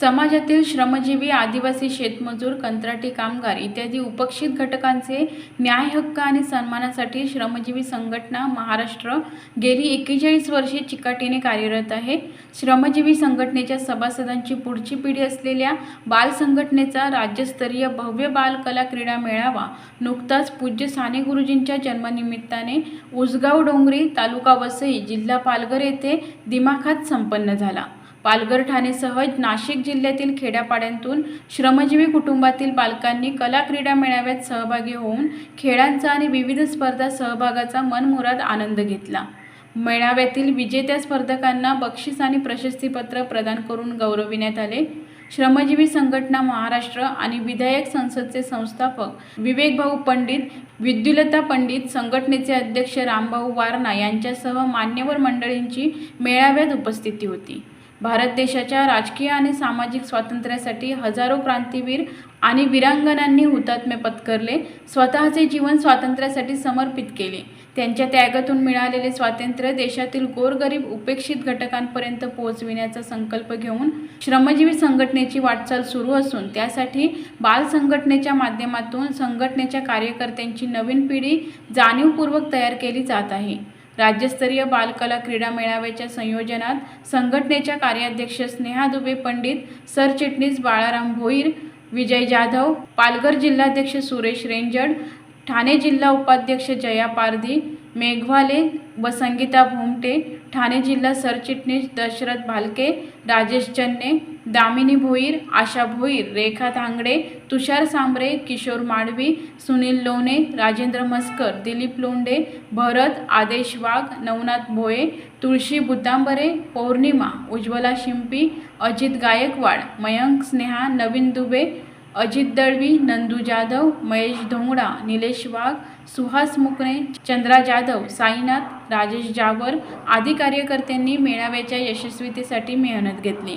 समाजातील श्रमजीवी आदिवासी शेतमजूर कंत्राटी कामगार इत्यादी उपक्षित घटकांचे न्याय हक्क आणि सन्मानासाठी श्रमजीवी संघटना महाराष्ट्र गेली एक्केचाळीस वर्षे चिकाटीने कार्यरत आहे. श्रमजीवी संघटनेच्या सभासदांची पुढची पिढी असलेल्या बाल संघटनेचा राज्यस्तरीय भव्य बाल कला क्रीडा मेळावा नुकताच पूज्य साने गुरुजींच्या जन्मनिमित्ताने उसगाव डोंगरी तालुका वसई जिल्हा पालघर येथे दिमाखात संपन्न झाला. पालघर ठाणेसह नाशिक जिल्ह्यातील खेड्यापाड्यांतून श्रमजीवी कुटुंबातील बालकांनी कला क्रीडा मेळाव्यात सहभागी होऊन खेळांचा आणि विविध स्पर्धा सहभागाचा मनमुराद आनंद घेतला. मेळाव्यातील विजेत्या स्पर्धकांना बक्षीस आणि प्रशस्तीपत्र प्रदान करून गौरविण्यात आले. श्रमजीवी संघटना महाराष्ट्र आणि विधायक संसदचे संस्थापक विवेकभाऊ पंडित विद्युलता पंडित संघटनेचे अध्यक्ष रामभाऊ वारणा यांच्यासह मान्यवर मंडळींची मेळाव्यात उपस्थिती होती. भारत देशाच्या राजकीय आणि सामाजिक स्वातंत्र्यासाठी हजारो क्रांतीवीर आणि वीरांगनांनी हुतात्म्य पत्करले स्वतःचे जीवन स्वातंत्र्यासाठी समर्पित केले. त्यांच्या त्यागातून मिळालेले स्वातंत्र्य देशातील गोरगरीब उपेक्षित घटकांपर्यंत पोहोचविण्याचा संकल्प घेऊन श्रमजीवी संघटनेची वाटचाल सुरू असून त्यासाठी बाल संघटनेच्या माध्यमातून संघटनेच्या कार्यकर्त्यांची नवीन पिढी जाणीवपूर्वक तयार केली जात आहे. राज्यस्तरीय बालकला क्रीडा मेळाव्याच्या संयोजनात संघटनेच्या कार्याध्यक्ष स्नेहा दुबे पंडित सरचिटणीस बाळाराम भोईर विजय जाधव पालघर जिल्हाध्यक्ष सुरेश रेंजड ठाणे जिल्हा उपाध्यक्ष जया पारधी मेघवाले व संगीता भोमटे ठाणे जिल्हा सरचिटणीस दशरथ भालके राजेश चन्ने दामिनी भोईर आशा भोईर रेखा थांगडे तुषार सांबरे किशोर माडवी सुनील लोणे राजेंद्र मस्कर दिलीप लोंढे भरत आदेश वाघ नवनाथ भोये तुळशी बुद्धांबरे पौर्णिमा उज्ज्वला शिंपी अजित गायकवाड मयंक स्नेहा नवीन दुबे अजित दळवी नंदू जाधव महेश धोंगडा निलेश वाघ सुहास मुकणे चंद्रा जाधव साईनाथ राजेश जावर आदी कार्यकर्त्यांनी मेळाव्याच्या यशस्वीतेसाठी मेहनत घेतली.